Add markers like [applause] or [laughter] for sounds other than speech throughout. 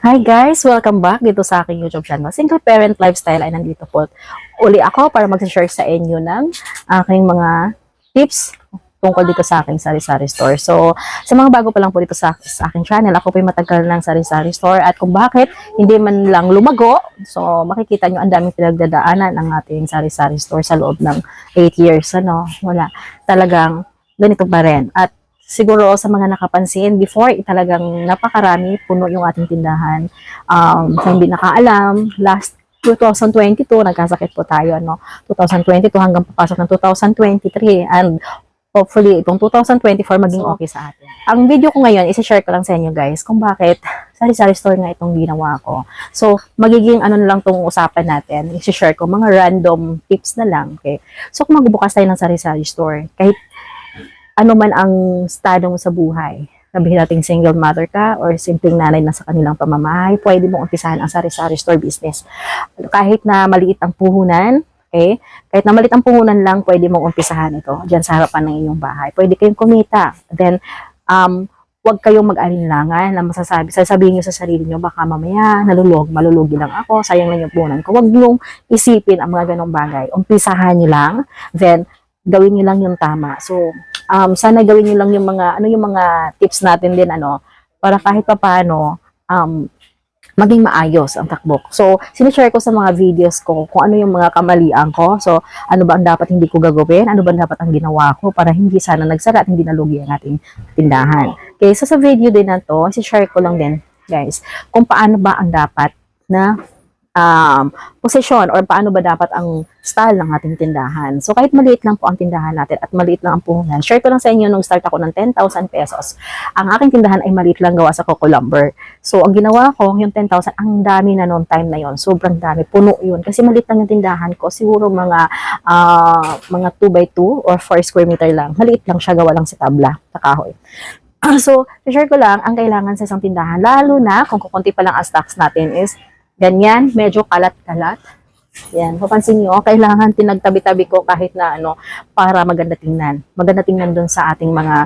Hi guys! Welcome back dito sa aking YouTube channel. Single Parent Lifestyle ay nandito po. Uli ako para mag-share sa inyo ng aking mga tips tungkol dito sa aking sari-sari store. So, sa mga bago pa lang po dito sa, sa aking channel, ako po ay matagal ng sari-sari store at kung bakit hindi man lang lumago, so makikita nyo ang daming pinagdadaanan ng ating sari-sari store sa loob ng 8 years. Ano, wala. Talagang ganito pa rin. At siguro sa mga nakapansin, before eh, talagang napakarami, puno yung ating tindahan. Um, sa hindi nakaalam, last 2022, nagkasakit po tayo, no? 2022 hanggang papasok ng 2023. And hopefully, itong 2024 maging okay sa atin. Ang video ko ngayon, isi-share ko lang sa inyo guys kung bakit sari-sari store nga itong ginawa ko. So, magiging ano na lang tong usapan natin. Isi-share ko mga random tips na lang. Okay? So, kung magbubukas tayo ng sari-sari store, kahit ano man ang estado mo sa buhay. Sabihin natin single mother ka or simpleng nanay na sa kanilang pamamahay, pwede mong umpisahan ang sari-sari store business. Kahit na maliit ang puhunan, okay? Kahit na maliit ang puhunan lang, pwede mong umpisahan ito dyan sa harapan ng inyong bahay. Pwede kayong kumita. Then, um, huwag kayong mag-alinlangan na masasabi, sasabihin nyo sa sarili nyo, baka mamaya nalulog, malulugi lang ako, sayang lang yung puhunan ko. Huwag nyo isipin ang mga ganong bagay. Umpisahan nyo lang, then gawin nyo lang yung tama. So, um, sana gawin nyo lang yung mga, ano yung mga tips natin din, ano, para kahit pa paano, um, maging maayos ang takbo. So, sinishare ko sa mga videos ko kung ano yung mga kamalian ko. So, ano ba ang dapat hindi ko gagawin? Ano ba dapat ang ginawa ko para hindi sana nagsara at hindi nalugi ang ating tindahan. Okay, so sa video din na to, share ko lang din, guys, kung paano ba ang dapat na um, posisyon or paano ba dapat ang style ng ating tindahan. So kahit maliit lang po ang tindahan natin at maliit lang ang puhunan, share ko lang sa inyo nung start ako ng 10,000 pesos. Ang aking tindahan ay maliit lang gawa sa Coco Lumber. So ang ginawa ko, yung 10,000, ang dami na noong time na yon Sobrang dami, puno yun. Kasi maliit lang yung tindahan ko, siguro mga ah, mga 2 by 2 or 4 square meter lang. Maliit lang siya, gawa lang sa tabla, sa kahoy. [clears throat] So, share ko lang, ang kailangan sa isang tindahan, lalo na kung kukunti pa lang ang stocks natin is ganyan, medyo kalat-kalat. Yan, papansin nyo, kailangan tinagtabi-tabi ko kahit na ano, para maganda tingnan. Maganda tingnan dun sa ating mga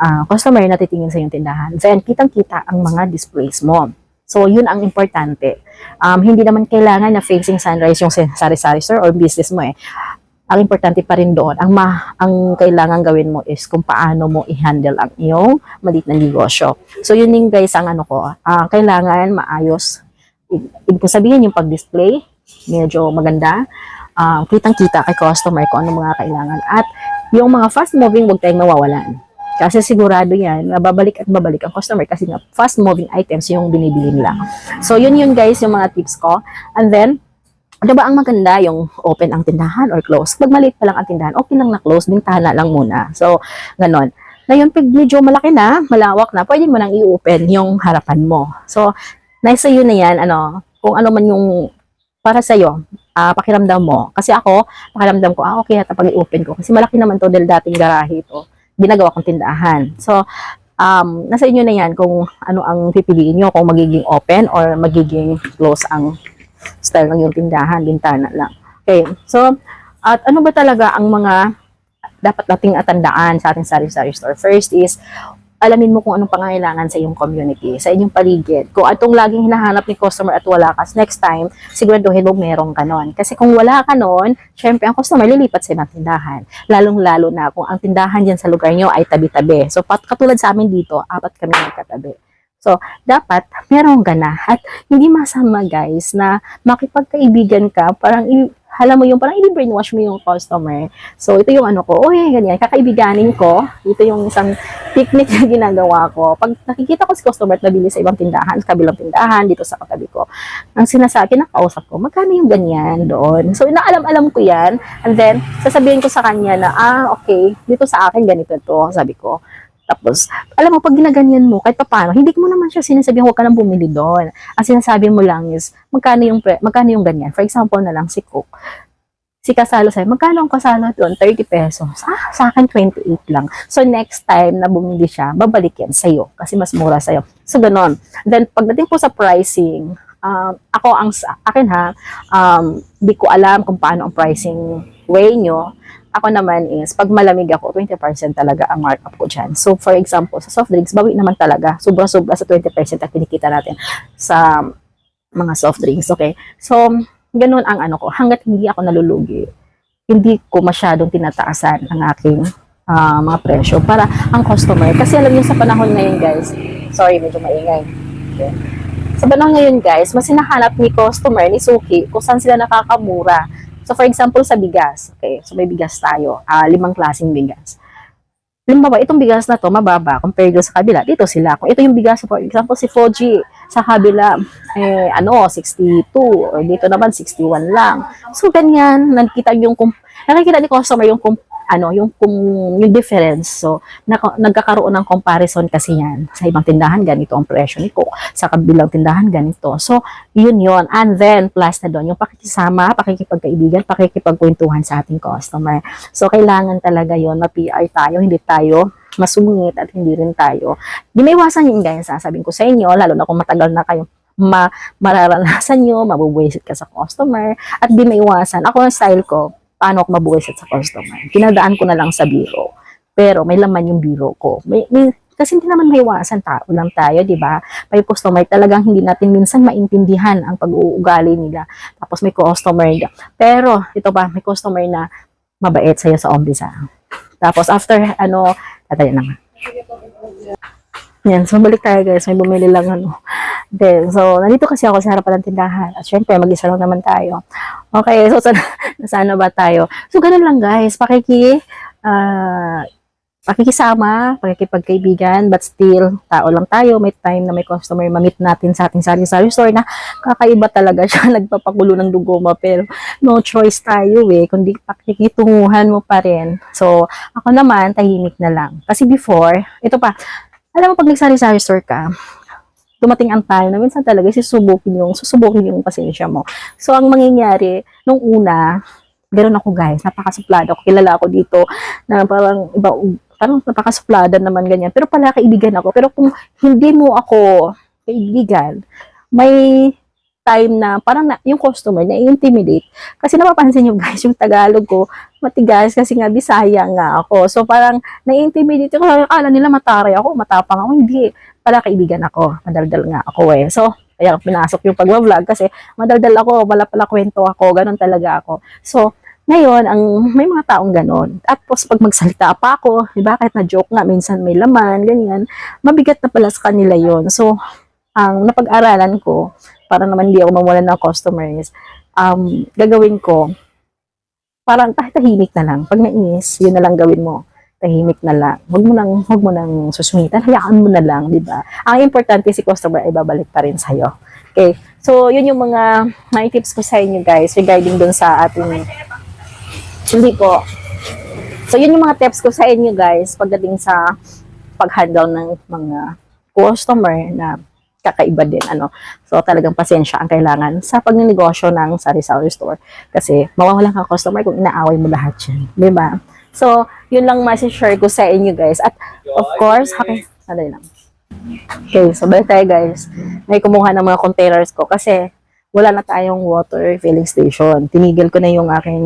ah, customer na titingin sa iyong tindahan. Then, kitang-kita ang mga displays mo. So, yun ang importante. Um, hindi naman kailangan na facing sunrise yung sari-sari store or business mo eh. Ang importante pa rin doon, ang, ma ang kailangan gawin mo is kung paano mo i-handle ang iyong maliit na negosyo. So, yun yung guys ang ano ko, ah, kailangan maayos ibig ko sabihin yung pag-display, medyo maganda. Um, kitang-kita kay customer kung ano mga kailangan. At yung mga fast-moving, huwag tayong mawawalan. Kasi sigurado yan, babalik at babalik ang customer kasi nga fast-moving items yung binibili nila. So, yun yun guys, yung mga tips ko. And then, ano ba ang maganda yung open ang tindahan or close? Pag maliit pa lang ang tindahan, okay lang na close, bintana lang muna. So, ganon. Ngayon, pag medyo malaki na, malawak na, pwede mo nang i-open yung harapan mo. So, nasa iyo na yan, ano, kung ano man yung para sa iyo, ah, pakiramdam mo. Kasi ako, pakiramdam ko, ah, okay, na pag i-open ko. Kasi malaki naman to dahil dating garahe ito. Ginagawa kong tindahan. So, um, nasa inyo na yan kung ano ang pipiliin nyo, kung magiging open or magiging close ang style ng yung tindahan, bintana lang. Okay, so, at ano ba talaga ang mga dapat nating atandaan sa ating sari-sari store? First is, alamin mo kung anong pangangailangan sa iyong community, sa inyong paligid. Kung atong laging hinahanap ni customer at wala ka, next time, siguraduhin mo meron ka nun. Kasi kung wala ka nun, syempre ang customer lilipat sa ibang tindahan. Lalong-lalo na kung ang tindahan dyan sa lugar nyo ay tabi-tabi. So, pat, katulad sa amin dito, apat kami magkatabi. So, dapat meron ka na. At hindi masama guys na makipagkaibigan ka, parang alam mo yung parang i-brainwash mo yung customer. So, ito yung ano ko, oy, ganyan, kakaibiganin ko. Ito yung isang technique na ginagawa ko. Pag nakikita ko si customer at nabili sa ibang tindahan, sa kabilang tindahan, dito sa katabi ko, ang sinasabi, kinakausap ko, magkano yung ganyan doon? So, inaalam-alam ko yan. And then, sasabihin ko sa kanya na, ah, okay, dito sa akin, ganito to, sabi ko. Tapos, alam mo, pag ginaganyan mo, kahit pa paano, hindi mo naman siya sinasabihan, huwag ka nang bumili doon. Ang sinasabi mo lang is, magkano yung, pre- magkano yung ganyan? For example na lang, si Cook. Si Kasalo sa'yo, magkano ang kasalo doon? 30 pesos. Ah, sa akin 28 lang. So, next time na bumili siya, babalik yan sa'yo kasi mas mura sa'yo. So, ganon. Then, pagdating po sa pricing, um, ako ang akin ha, um, di ko alam kung paano ang pricing way nyo. Ako naman is, pag malamig ako, 20% talaga ang markup ko dyan. So, for example, sa soft drinks, bawi naman talaga. Sobra-sobra sa 20% ang kinikita natin sa mga soft drinks, okay? So, ganun ang ano ko. Hanggat hindi ako nalulugi, hindi ko masyadong tinataasan ang aking ah, mga presyo para ang customer. Kasi alam niyo sa panahon ngayon, guys, sorry, medyo maingay. Okay. Sa panahon ngayon, guys, mas hinahanap ni customer, ni Suki, kung saan sila nakakamura. So, for example, sa bigas. Okay, so may bigas tayo. ah limang klaseng bigas. Limbawa, itong bigas na to, mababa compared sa kabila. Dito sila. Kung ito yung bigas, for example, si Fuji, sa kabila, eh, ano, 62, or dito naman, 61 lang. So, ganyan, nakikita yung, nakikita ni customer yung, ano, yung, kung, yung difference. So, naka- nagkakaroon ng comparison kasi yan. Sa ibang tindahan, ganito ang presyo ni Coke. Sa kabilang tindahan, ganito. So, yun yun. And then, plus na doon, yung pakikisama, pakikipagkaibigan, pakikipagkwentuhan sa ating customer. So, kailangan talaga yon ma-PR tayo, hindi tayo masungit at hindi rin tayo. Di may iwasan yun guys, sasabihin ko sa inyo, lalo na kung matagal na kayo ma mararanasan nyo, mabubuwisit ka sa customer, at di may iwasan. Ako ang style ko, paano ako mabuwisit sa customer. Kinadaan ko na lang sa biro. Pero may laman yung biro ko. May, may, kasi hindi naman maiwasan, tao lang tayo, di ba? May customer, talagang hindi natin minsan maintindihan ang pag-uugali nila. Tapos may customer, pero ito pa, may customer na mabait sa'yo sa umpisa. Tapos after, ano, tataya naman. Yan, so balik tayo guys, may bumili lang ano. Then, so, nandito kasi ako sa harapan ng tindahan. At syempre, mag-isa lang naman tayo. Okay, so saan, [laughs] saan na ba tayo? So, ganun lang guys, pakiki, ah, pakikisama, pakikipagkaibigan, but still, tao lang tayo. May time na may customer, mamit natin sa ating sari-sari store na kakaiba talaga [laughs] siya, nagpapakulo ng dugo mo, pero no choice tayo eh, kundi pakikitunguhan mo pa rin. So, ako naman, tahimik na lang. Kasi before, ito pa, alam mo, pag nagsari-sari store ka, dumating ang time na minsan talaga susubukin yung, susubukin yung pasensya mo. So, ang mangyayari, nung una, ganoon ako guys, napakasuplado ako. Kilala ako dito na parang iba, parang napakasuplada naman ganyan. Pero pala kaibigan ako. Pero kung hindi mo ako kaibigan, may time na parang na, yung customer na-intimidate. Kasi napapansin nyo guys, yung Tagalog ko, matigas kasi nga Bisaya nga ako. So parang na-intimidate ako. Akala nila mataray ako, matapang ako. Hindi. Pala kaibigan ako. Madaldal nga ako eh. So, kaya pinasok yung pag-vlog kasi madaldal ako, wala pala kwento ako, ganun talaga ako. So, ngayon, ang may mga taong ganon. Tapos pag magsalita pa ako, di ba, kahit na joke nga, minsan may laman, ganyan, mabigat na pala sa kanila yon So, ang napag-aralan ko, para naman hindi ako mawalan ng customers, um, gagawin ko, parang kahit tahimik na lang. Pag nainis, yun na lang gawin mo. Tahimik na lang. Huwag mo nang, huwag mo nang susungitan. Hayaan mo na lang, di ba? Ang importante si customer ay babalik pa rin sa'yo. Okay. So, yun yung mga may tips ko sa inyo guys regarding dun sa ating hindi po. So, yun yung mga tips ko sa inyo guys pagdating sa pag-handle ng mga customer na kakaiba din ano. So talagang pasensya ang kailangan sa pagnenegosyo ng sari-sari store kasi mawawalan ka customer kung inaaway mo lahat 'yan, 'di ba? So, yun lang ma-share ko sa inyo guys. At of course, okay, sandali lang. Okay, so balik tayo guys. May kumuha ng mga containers ko kasi wala na tayong water refilling station. Tinigil ko na yung aking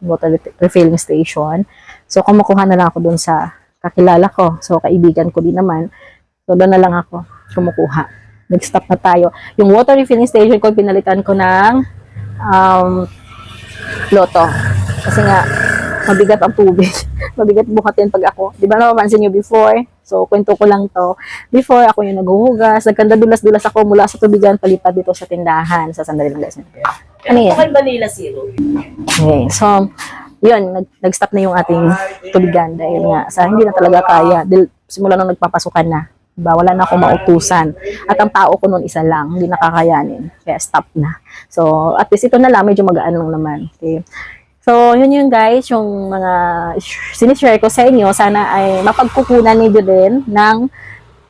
water refilling station. So, kumukuha na lang ako dun sa kakilala ko. So, kaibigan ko din naman. So, doon na lang ako kumukuha. Nag-stop na tayo. Yung water refilling station ko, pinalitan ko ng um, loto. Kasi nga, mabigat ang tubig. [laughs] mabigat buhatin pag ako. Di ba napapansin nyo before? So, kwento ko lang to. Before, ako yung naghuhugas. Nagkanda dulas-dulas ako mula sa tubigan, palipad dito sa tindahan. Sa sandali lang guys. Ano yan? Okay, Manila Zero. Okay, so, yun, nag, nag-stop na yung ating tubigan dahil nga sa hindi na talaga kaya. Dahil simula nung nagpapasukan na. Diba? Wala na akong mautusan. At ang tao ko noon isa lang, hindi nakakayanin. Kaya stop na. So, at least ito na lang, medyo magaan lang naman. Okay. So, yun yun guys, yung mga sinishare ko sa inyo. Sana ay mapagkukunan ninyo din ng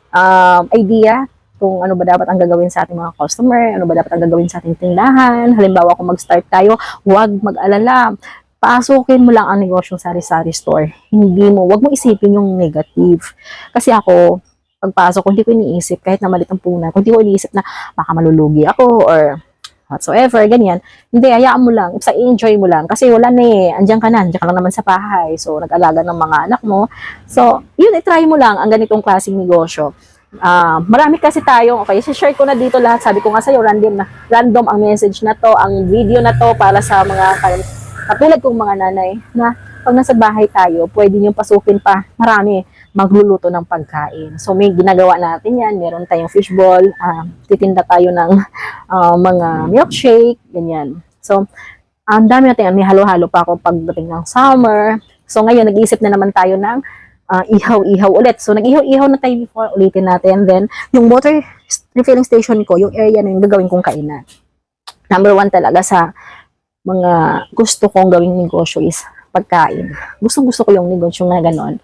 um, idea kung ano ba dapat ang gagawin sa ating mga customer, ano ba dapat ang gagawin sa ating tindahan. Halimbawa, kung mag-start tayo, huwag mag-alala. Pasukin mo lang ang negosyong sari-sari store. Hindi mo, huwag mo isipin yung negative. Kasi ako, pagpasok ko, hindi ko iniisip, kahit na malit ang punan, hindi ko iniisip na baka malulugi ako or whatsoever, ganyan. Hindi, hayaan mo lang. Sa enjoy mo lang. Kasi wala na eh. Andiyan ka na. Andiyan ka lang naman sa bahay. So, nag-alaga ng mga anak mo. So, yun, i-try mo lang ang ganitong klaseng negosyo. Ah, marami kasi tayo. Okay, share ko na dito lahat. Sabi ko nga sa'yo, random, na, random ang message na to, ang video na to para sa mga ka- katulad kong mga nanay na pag nasa bahay tayo, pwede nyo pasukin pa. Marami magluluto ng pagkain. So, may ginagawa natin yan. Meron tayong fishball. ah, titinda tayo ng ah, mga milkshake. Ganyan. So, ang dami natin. May halo-halo pa ako pagdating ng summer. So, ngayon, nag-iisip na naman tayo ng ah, ihaw-ihaw ulit. So, nag-ihaw-ihaw na tayo before. Ulitin natin. Then, yung water refilling station ko, yung area na yung gagawin kong kainan. Number one talaga sa mga gusto kong gawing negosyo is pagkain. Gusto gusto ko yung negosyo na ganon.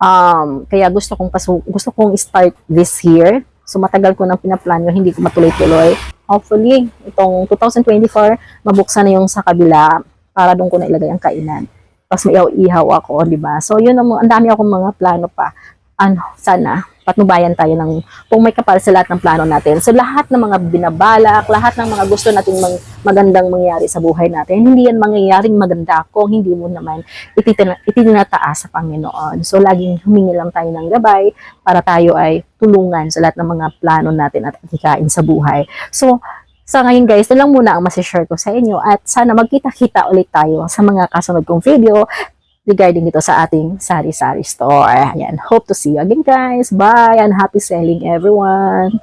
Um, kaya gusto kong pasu gusto kong start this year. So matagal ko nang pinaplano, hindi ko matuloy-tuloy. Hopefully, itong 2024, mabuksan na yung sa kabila para doon ko na ilagay ang kainan. Tapos may ihaw ako, di ba? So yun, ang, ang dami akong mga plano pa. Ano, sana, patnubayan tayo ng kung may kapal sa lahat ng plano natin. So lahat ng mga binabalak, lahat ng mga gusto nating mang, magandang mangyari sa buhay natin, hindi yan mangyayaring maganda kung hindi mo naman ititina, itinataas sa Panginoon. So laging humingi lang tayo ng gabay para tayo ay tulungan sa lahat ng mga plano natin at hikain sa buhay. So sa ngayon guys, ito lang muna ang masishare ko sa inyo at sana magkita-kita ulit tayo sa mga kasunod kong video regarding dito sa ating sari-sari store. Ayan, hope to see you again guys. Bye and happy selling everyone!